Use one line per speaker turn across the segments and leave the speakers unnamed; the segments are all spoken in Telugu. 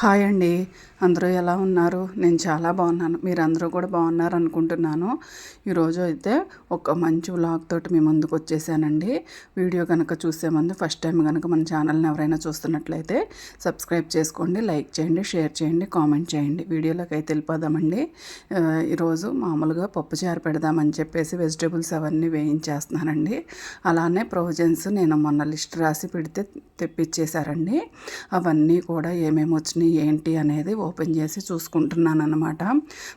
హాయ్ అండి అందరూ ఎలా ఉన్నారు? నేను చాలా బాగున్నాను. మీరు అందరూ కూడా బాగున్నారు అనుకుంటున్నాను ఈరోజు అయితే ఒక మంచి వ్లాగ్ తోటి మీ ముందుకు వచ్చేసానండి. వీడియో కనుక చూసే ముందు ఫస్ట్ టైం కనుక మన ఛానల్ని ఎవరైనా చూస్తున్నట్లయితే సబ్స్క్రైబ్ చేసుకోండి లైక్ చేయండి షేర్ చేయండి కామెంట్ చేయండి. వీడియోలోకి అయితే వెళ్ళిపోదామండి. ఈరోజు మామూలుగా పప్పుచారు పెడదామని చెప్పేసి వెజిటేబుల్స్ అవన్నీ వేయించేస్తున్నానండి. అలానే ప్రొవిజన్స్ నేను మొన్న లిస్ట్ రాసి పెడితే తెప్పించేశారండి అవన్నీ కూడా ఏమేమి వచ్చినాయి ఏంటి అనేది ఓపెన్ చేసి చూసుకుంటున్నాను అనమాట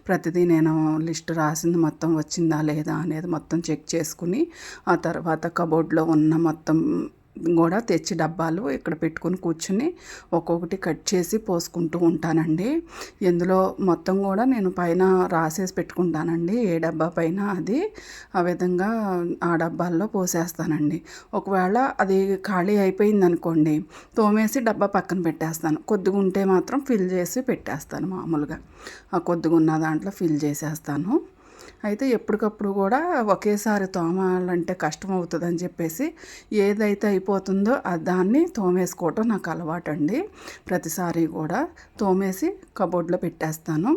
ప్రతిదీ నేను లిస్ట్ రాసింది మొత్తం వచ్చిందా లేదా అనేది మొత్తం చెక్ చేసుకుని ఆ తర్వాత కబోర్డ్లో ఉన్న మొత్తం కూడా తెచ్చి డబ్బాలు ఇక్కడ పెట్టుకుని కూర్చుని ఒక్కొక్కటి కట్ చేసి పోసుకుంటూ ఉంటానండి. ఇందులో మొత్తం కూడా నేను పైన రాసేసి పెట్టుకుంటానండి. ఏ డబ్బా పైన అది ఆ విధంగా ఆ డబ్బాల్లో పోసేస్తానండి. ఒకవేళ అది ఖాళీ అయిపోయింది అనుకోండి తోమేసి డబ్బా పక్కన పెట్టేస్తాను. కొద్దిగా ఉంటే మాత్రం ఫిల్ చేసి పెట్టేస్తాను మామూలుగా. ఆ కొద్దిగా ఉన్న దాంట్లో ఫిల్ చేసేస్తాను. అయితే ఎప్పటికప్పుడు కూడా ఒకేసారి తోమాలంటే కష్టం అవుతుందని చెప్పేసి ఏదైతే అయిపోతుందో దాన్ని తోమేసుకోవటం నాకు అలవాటు అండి ప్రతిసారి కూడా తోమేసి కబోర్డ్లో పెట్టేస్తాను.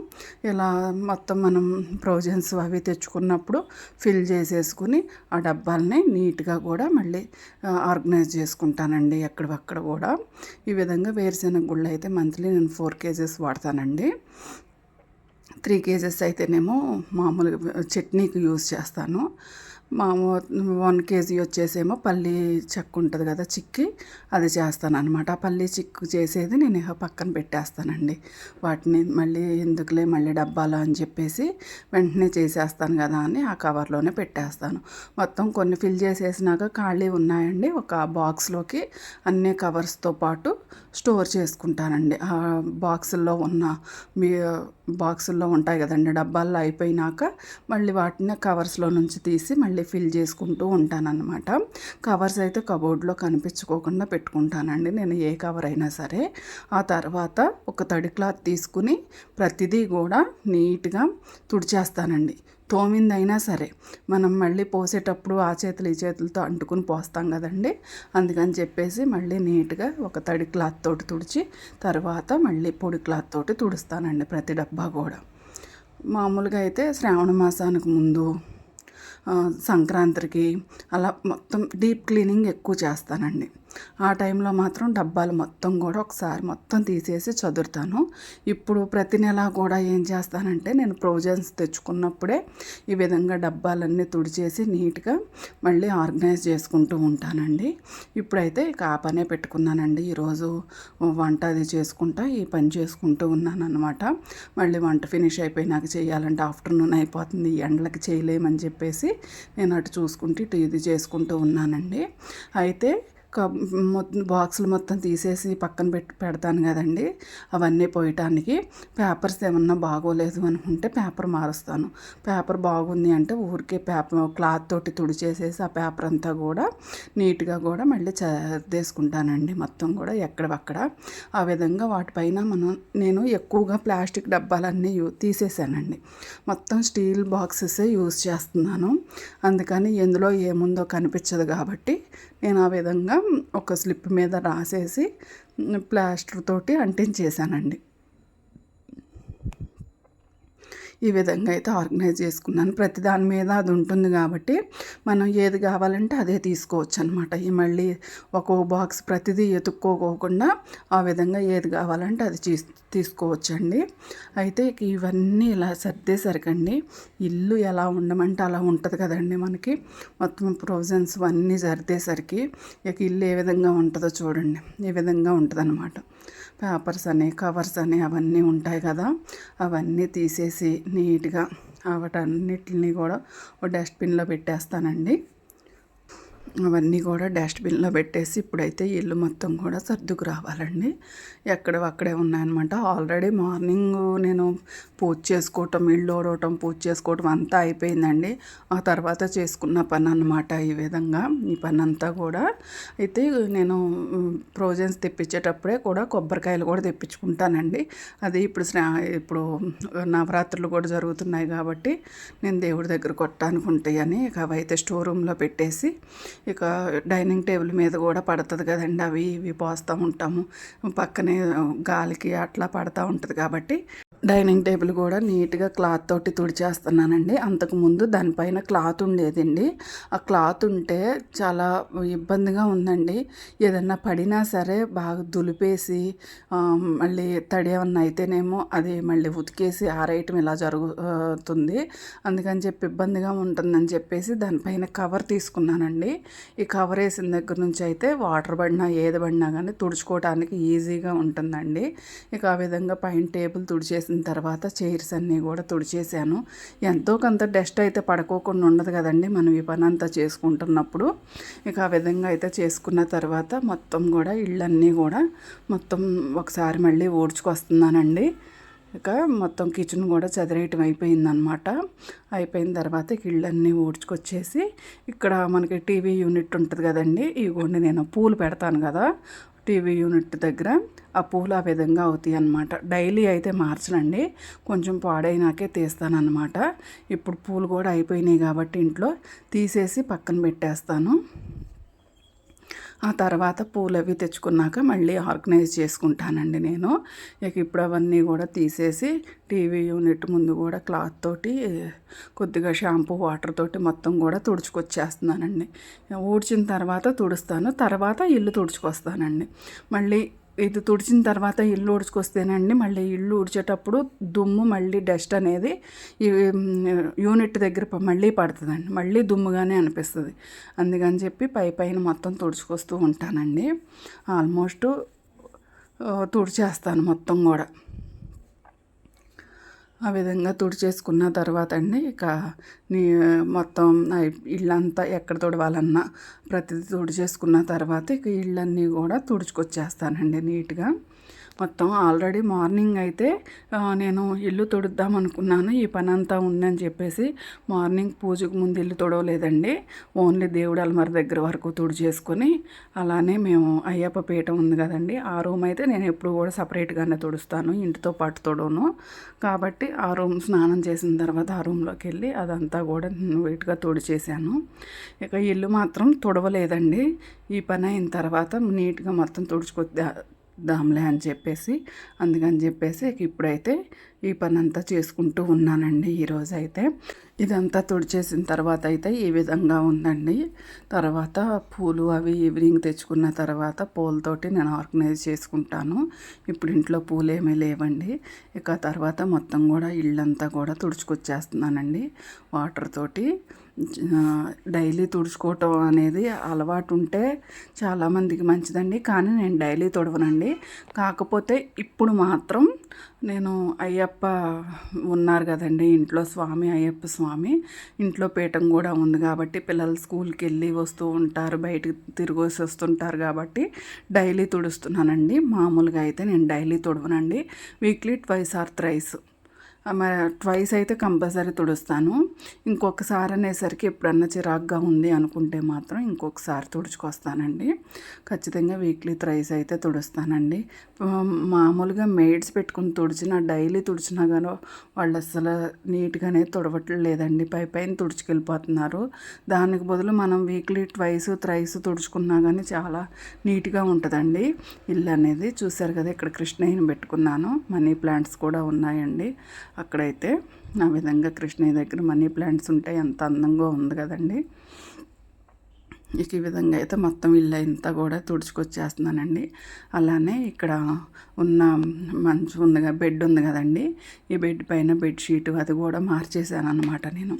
ఇలా మొత్తం మనం ప్రొవిజన్స్ అవి తెచ్చుకున్నప్పుడు ఫిల్ చేసేసుకుని ఆ డబ్బాలని నీట్గా కూడా మళ్ళీ ఆర్గనైజ్ చేసుకుంటానండి ఎక్కడక్కడ కూడా. ఈ విధంగా వేరుశెనగ గుళ్ళు అయితే మంత్లీ నేను ఫోర్ కేజెస్ వాడతానండి. త్రీ కేజెస్ అయితేనేమో మామూలుగా చట్నీకి యూజ్ చేస్తాను. మామూ వన్ కేజీ వచ్చేసేమో పల్లి చెక్కు ఉంటుంది కదా చిక్కి అది చేస్తాను అనమాట ఆ పల్లి చిక్కు చేసేది నేను పక్కన పెట్టేస్తానండి. వాటిని మళ్ళీ ఎందుకులే మళ్ళీ డబ్బాలో అని చెప్పేసి వెంటనే చేసేస్తాను కదా అని ఆ కవర్లోనే పెట్టేస్తాను. మొత్తం కొన్ని ఫిల్ చేసేసినాక ఖాళీ ఉన్నాయండి. ఒక బాక్స్లోకి అన్ని కవర్స్తో పాటు స్టోర్ చేసుకుంటానండి. ఆ బాక్సుల్లో ఉన్న మీ బాక్సుల్లో ఉంటాయి కదండి. డబ్బాల్లో అయిపోయినాక మళ్ళీ వాటిని కవర్స్లో నుంచి తీసి మళ్ళీ ఫిల్ చేసుకుంటూ ఉంటానన్నమాట. కవర్స్ అయితే కబోర్డ్లో కనిపించుకోకుండా పెట్టుకుంటానండి. నేను ఏ కవర్ అయినా సరే. ఆ తర్వాత ఒక తడి క్లాత్ తీసుకుని ప్రతిదీ కూడా నీట్గా తుడిచేస్తానండి. తోమిందైనా సరే మనం మళ్ళీ పోసేటప్పుడు ఆ చేతులు ఈ చేతులతో అంటుకుని పోస్తాం కదండి. అందుకని చెప్పేసి మళ్ళీ నీట్గా ఒక తడి క్లాత్ తోటి తుడిచి తర్వాత మళ్ళీ పొడి క్లాత్ తోటి తుడుస్తానండి ప్రతి డబ్బా కూడా. మామూలుగా అయితే శ్రావణ మాసానికి ముందు సంక్రాంతికి అలా మొత్తం డీప్ క్లీనింగ్ ఎక్కువ చేస్తానండి. ఆ టైంలో మాత్రం డబ్బాలు మొత్తం కూడా ఒకసారి మొత్తం తీసేసి చదువుతాను ఇప్పుడు ప్రతి నెల కూడా ఏం చేస్తానంటే నేను ప్రొవిజన్స్ తెచ్చుకున్నప్పుడే ఈ విధంగా డబ్బాలన్నీ తుడిచేసి నీట్గా మళ్ళీ ఆర్గనైజ్ చేసుకుంటూ ఉంటానండి. ఇప్పుడైతే ఇక ఆ పనే పెట్టుకున్నానండి. ఈరోజు వంట అది చేసుకుంటా ఈ పని చేసుకుంటూ ఉన్నాను అనమాట మళ్ళీ వంట ఫినిష్ అయిపోయినాక చేయాలంటే ఆఫ్టర్నూన్ అయిపోతుంది ఈ ఎండలకి చేయలేమని చెప్పేసి నేను అటు చూసుకుంటూ ఇటు ఇది చేసుకుంటూ ఉన్నానండి. అయితే బాక్సులు మొత్తం తీసేసి పక్కన పెట్టి పెడతాను కదండి. అవన్నీ పోయటానికి పేపర్స్ ఏమన్నా బాగోలేదు అనుకుంటే పేపర్ మారుస్తాను. పేపర్ బాగుంది అంటే ఊరికే పేపర్ క్లాత్ తోటి తుడిచేసేసి ఆ పేపర్ అంతా కూడా నీట్గా కూడా మళ్ళీ చదేసుకుంటానండి మొత్తం కూడా ఎక్కడవక్కడ. ఆ విధంగా వాటిపైన మనం నేను ఎక్కువగా ప్లాస్టిక్ డబ్బాలన్నీ యూ తీసేసానండి. మొత్తం స్టీల్ బాక్సెసే యూజ్ చేస్తున్నాను. అందుకని ఎందులో ఏముందో కనిపించదు కాబట్టి నేను ఆ విధంగా ఒక స్లిప్ మీద రాసేసి ప్లాస్టర్ తోటి అంటించేసానండి ఈ విధంగా అయితే ఆర్గనైజ్ చేసుకున్నాను. ప్రతి దాని మీద అది ఉంటుంది కాబట్టి మనం ఏది కావాలంటే అదే తీసుకోవచ్చు అనమాట ఈ మళ్ళీ ఒక్కో బాక్స్ ప్రతిదీ ఎతుక్కోకోకుండా ఆ విధంగా ఏది కావాలంటే అది తీస్ తీసుకోవచ్చండి. అయితే ఇక ఇవన్నీ ఇలా సర్దేసరికండి. ఇల్లు ఎలా ఉండమంటే అలా ఉంటుంది కదండి మనకి. మొత్తం ప్రొవిజన్స్ అన్నీ సర్దేసరికి ఇక ఇల్లు ఏ విధంగా ఉంటుందో చూడండి. ఈ విధంగా ఉంటుంది పేపర్స్ అని కవర్స్ అని అవన్నీ ఉంటాయి కదా. అవన్నీ తీసేసి నీట్గా వాటన్నిటిని కూడా డస్ట్బిన్లో పెట్టేస్తానండి. అవన్నీ కూడా డస్ట్బిన్లో పెట్టేసి ఇప్పుడైతే ఇల్లు మొత్తం కూడా సర్దుకు రావాలండి. ఎక్కడ అక్కడే ఉన్నాయన్నమాట. ఆల్రెడీ మార్నింగ్ నేను పూజ చేసుకోవటం ఇల్లు ఓడవటం పూజ చేసుకోవటం అంతా అయిపోయిందండి. ఆ తర్వాత చేసుకున్న పని అనమాట ఈ విధంగా. ఈ పని అంతా కూడా అయితే నేను ప్రోజెన్స్ తెప్పించేటప్పుడే కూడా కొబ్బరికాయలు కూడా తెప్పించుకుంటానండి. అది ఇప్పుడు స్నా ఇప్పుడు నవరాత్రులు కూడా జరుగుతున్నాయి కాబట్టి నేను దేవుడి దగ్గర కొట్టానికి ఉంటాయని ఇక అవైతే స్టోర్ రూమ్లో పెట్టేసి ఇక డైనింగ్ టేబుల్ మీద కూడా పడుతుంది కదండి అవి ఇవి పోస్తూ ఉంటాము. పక్కనే గాలికి అట్లా పడుతూ ఉంటుంది కాబట్టి డైనింగ్ టేబుల్ కూడా నీట్గా క్లాత్ తోటి తుడిచేస్తున్నానండి. అంతకుముందు దానిపైన క్లాత్ ఉండేదండి. ఆ క్లాత్ ఉంటే చాలా ఇబ్బందిగా ఉందండి. ఏదన్నా పడినా సరే బాగా దులిపేసి మళ్ళీ తడి ఏమన్నా అయితేనేమో అది మళ్ళీ ఉతికేసి ఆరేయటం ఇలా జరుగుతుంది. అందుకని చెప్పి ఇబ్బందిగా ఉంటుందని చెప్పేసి దానిపైన కవర్ తీసుకున్నానండి. ఈ కవర్ వేసిన దగ్గర నుంచి అయితే వాటర్ పడినా ఏది పడినా కానీ తుడుచుకోవడానికి ఈజీగా ఉంటుందండి. ఇక ఆ విధంగా పైన టేబుల్ తుడిచేసిన తర్వాత చైర్స్ అన్నీ కూడా తుడిచేసాను ఎంతో కొంత డస్ట్ అయితే పడుకోకుండా ఉండదు కదండి మనం ఈ పని అంతా చేసుకుంటున్నప్పుడు. ఇక ఆ విధంగా అయితే చేసుకున్న తర్వాత మొత్తం కూడా ఇళ్ళన్నీ కూడా మొత్తం ఒకసారి మళ్ళీ ఊడ్చుకొస్తున్నానండి. ఇక మొత్తం కిచెన్ కూడా చదిరేయటం అయిపోయిందనమాట అయిపోయిన తర్వాత ఇళ్ళన్నీ ఊడ్చుకొచ్చేసి ఇక్కడ మనకి టీవీ యూనిట్ ఉంటుంది కదండి ఇగోండి నేను పూలు పెడతాను కదా. టీవీ యూనిట్ దగ్గర ఆ పూలు ఆ విధంగా అవుతాయి అన్నమాట. డైలీ అయితే మార్చనండి. కొంచెం పాడైనాకే తీస్తానన్నమాట. ఇప్పుడు పూలు కూడా అయిపోయినాయి కాబట్టి ఇంట్లో తీసేసి పక్కన పెట్టేస్తాను. ఆ తర్వాత పూలు అవి తెచ్చుకున్నాక మళ్ళీ ఆర్గనైజ్ చేసుకుంటానండి నేను. ఇక ఇప్పుడు అవన్నీ కూడా తీసేసి టీవీ యూనిట్ ముందు కూడా క్లాత్ తోటి కొద్దిగా షాంపూ వాటర్ తోటి మొత్తం కూడా తుడుచుకొచ్చేస్తున్నానండి. ఊడ్చిన తర్వాత తుడుస్తాను తర్వాత ఇల్లు తుడుచుకొస్తానండి. మళ్ళీ ఇది తుడిచిన తర్వాత ఇల్లు ఉడుచుకొస్తేనండి మళ్ళీ ఇల్లు ఉడిచేటప్పుడు దుమ్ము మళ్ళీ డస్ట్ అనేది ఈ యూనిట్ దగ్గర మళ్ళీ పడుతుందండి. మళ్ళీ దుమ్ముగానే అనిపిస్తుంది. అందుకని చెప్పి పై పైన మొత్తం తుడుచుకొస్తూ ఉంటానండి. ఆల్మోస్ట్ తుడిచేస్తాను మొత్తం కూడా. ఆ విధంగా తుడిచేసుకున్న తర్వాత అండి ఇక నీ మొత్తం ఇళ్ళంతా ఎక్కడ తుడవాలన్నా ప్రతిదీ తుడిచేసుకున్న తర్వాత ఇక ఇళ్ళన్నీ కూడా తుడుచుకొచ్చేస్తానండి నీట్గా. మొత్తం ఆల్రెడీ మార్నింగ్ అయితే నేను ఇల్లు తుడుద్దాం అనుకున్నాను. ఈ పని అంతా ఉందని చెప్పేసి మార్నింగ్ పూజకు ముందు ఇల్లు తుడవలేదండి. ఓన్లీ దేవుడు అలమర దగ్గర వరకు తుడిచేసుకొని అలానే మేము అయ్యప్ప పీఠం ఉంది కదండి ఆ రూమ్ అయితే నేను ఎప్పుడు కూడా సపరేట్గానే తుడుస్తాను ఇంటితో పాటు తొడవను. కాబట్టి ఆ రూమ్ స్నానం చేసిన తర్వాత ఆ రూమ్లోకి వెళ్ళి అదంతా కూడా నీట్గా తుడిచేసాను ఇక ఇల్లు మాత్రం తుడవలేదండి. ఈ పని అయిన తర్వాత నీట్గా మొత్తం తుడుచుకొద్దా దాంలే అని చెప్పేసి అందుకని చెప్పేసి ఇక ఇప్పుడైతే ఈ పని అంతా చేసుకుంటూ ఉన్నానండి ఈరోజు అయితే ఇదంతా తుడిచేసిన తర్వాత అయితే ఈ విధంగా ఉందండి. తర్వాత పూలు అవి ఈవినింగ్ తెచ్చుకున్న తర్వాత పూలతోటి నేను ఆర్గనైజ్ చేసుకుంటాను. ఇప్పుడు ఇంట్లో పూలు ఏమీ లేవండి. ఇక తర్వాత మొత్తం కూడా ఇళ్ళంతా కూడా తుడుచుకొచ్చేస్తున్నానండి. వాటర్ తోటి డైలీ తుడుచుకోవటం అనేది అలవాటు ఉంటే చాలామందికి మంచిదండి. కానీ నేను డైలీ తుడవనండి. కాకపోతే ఇప్పుడు మాత్రం నేను అయ్యప్ప ఉన్నారు కదండి ఇంట్లో స్వామి అయ్యప్ప స్వామి. ఇంట్లో పీఠం కూడా ఉంది కాబట్టి పిల్లలు స్కూల్కి వెళ్ళి వస్తూ ఉంటారు బయటకు తిరిగేసి వస్తుంటారు కాబట్టి డైలీ తుడుస్తున్నానండి. మామూలుగా అయితే నేను daily తుడవనండి. Weekly twice or thrice twice అయితే కంపల్సరీ తుడుస్తాను. ఇంకొకసారి అనేసరికి ఎప్పుడన్నా చిరాగ్గా ఉంది అనుకుంటే మాత్రం ఇంకొకసారి తుడుచుకొస్తానండి. ఖచ్చితంగా వీక్లీ త్రైస్ అయితే తుడుస్తానండి. మామూలుగా మెయిడ్స్ పెట్టుకుని తుడిచినా డైలీ తుడిచినా కానీ వాళ్ళు అసలు నీట్గానే తుడవట్లేదండి. పై పైన తుడుచుకెళ్ళిపోతున్నారు. దానికి బదులు మనం వీక్లీ ట్వైస్ త్రైస్ తుడుచుకున్నా కానీ చాలా నీట్గా ఉంటుందండి. ఇల్లు అనేది చూశారు కదా ఇక్కడ కృష్ణయ్యని పెట్టుకున్నాను. మనీ ప్లాంట్స్ కూడా ఉన్నాయండి. అక్కడైతే ఆ విధంగా కృష్ణయ్య దగ్గర మనీ ప్లాంట్స్ ఉంటాయి ఎంత అందంగా ఉంది కదండి. ఇక ఈ విధంగా అయితే మొత్తం ఇల్లు అంతా కూడా తుడుచుకొచ్చేస్తున్నానండి. అలానే ఇక్కడ ఉన్న మంచు ఉంది బెడ్ ఉంది కదండి. ఈ బెడ్ పైన బెడ్షీట్ అది కూడా మార్చేసాను అనమాట నేను.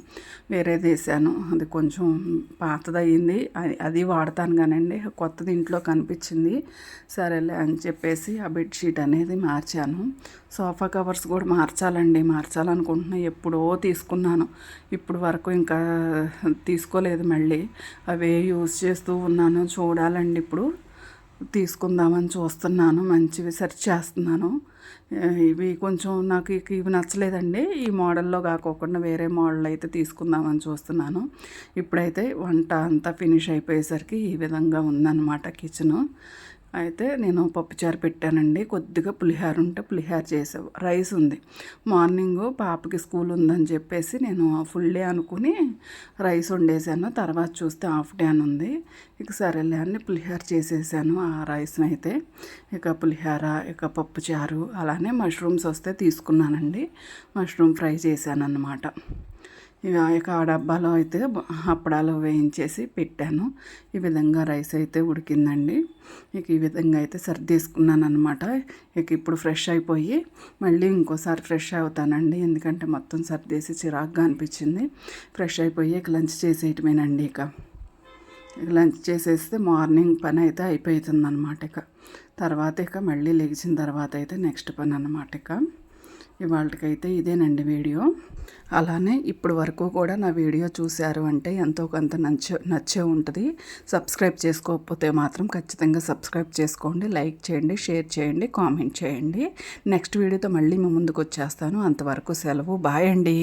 వేరేది వేసాను అది కొంచెం పాతదయ్యింది. అది- అది వాడతాను కానండి. కొత్తది ఇంట్లో కనిపించింది. సరేలే అని చెప్పేసి ఆ బెడ్షీట్ అనేది మార్చాను. సోఫా కవర్స్ కూడా మార్చాలండి. మార్చాలనుకుంటున్నా ఎప్పుడో తీసుకున్నాను. ఇప్పుడు వరకు ఇంకా తీసుకోలేదు మళ్ళీ. అవే యూజ్ చేస్తూ ఉన్నాను. చూడాలండి ఇప్పుడు. తీసుకుందామని చూస్తున్నాను. మంచివి సెర్చ్ చేస్తున్నాను. ఇవి కొంచెం నాకు ఇవి నచ్చలేదండి. ఈ మోడల్లో కాకోకుండా వేరే మోడల్ అయితే తీసుకుందామని చూస్తున్నాను. ఇప్పుడైతే వంట అంతా ఫినిష్ అయిపోయేసరికి ఈ విధంగా ఉందన్నమాట కిచెను అయితే నేను పప్పుచారు పెట్టానండి. కొద్దిగా పులిహార ఉంటే పులిహార చేసావు రైస్ ఉంది. మార్నింగ్ పాపకి స్కూల్ ఉందని చెప్పేసి నేను ఫుల్ డే అనుకుని రైస్ వండేసాను. తర్వాత చూస్తే హాఫ్ డే అని ఉంది. ఇక సరేలే అని పులిహార చేసేసాను ఆ రైస్ని అయితే. ఇక పులిహార ఇక పప్పుచారు అలానే మష్రూమ్స్ వస్తే తీసుకున్నానండి. మష్రూమ్ ఫ్రై చేశాను అన్నమాట ఇక ఇక ఆ డబ్బాలో అయితే అప్పడాలు వేయించేసి పెట్టాను. ఈ విధంగా రైస్ అయితే ఉడికిందండి. ఇక ఈ విధంగా అయితే సర్దేసుకున్నాను అనమాట ఇక ఇప్పుడు ఫ్రెష్ అయిపోయి మళ్ళీ ఇంకోసారి ఫ్రెష్ అవుతానండి. ఎందుకంటే మొత్తం సర్దేసి చిరాగ్గా అనిపించింది. ఫ్రెష్ అయిపోయి ఇక లంచ్ చేసేయటమేనండి ఇక. లంచ్ చేసేస్తే మార్నింగ్ పని అయితే అయిపోతుంది అనమాట ఇక. తర్వాత ఇక మళ్ళీ లేచిన తర్వాత అయితే నెక్స్ట్ పని అనమాట ఇక. ఇవాళకైతే ఇదేనండి వీడియో. అలానే ఇప్పుడు వరకు కూడా నా వీడియో చూశారు అంటే ఎంతో కొంత నచ్చే నచ్చే ఉంటుంది. సబ్స్క్రైబ్ చేసుకోకపోతే మాత్రం ఖచ్చితంగా సబ్స్క్రైబ్ చేసుకోండి లైక్ చేయండి షేర్ చేయండి కామెంట్ చేయండి. నెక్స్ట్ వీడియోతో మళ్ళీ మీ ముందుకు వచ్చేస్తాను. అంతవరకు సెలవు. బాయ్ అండి.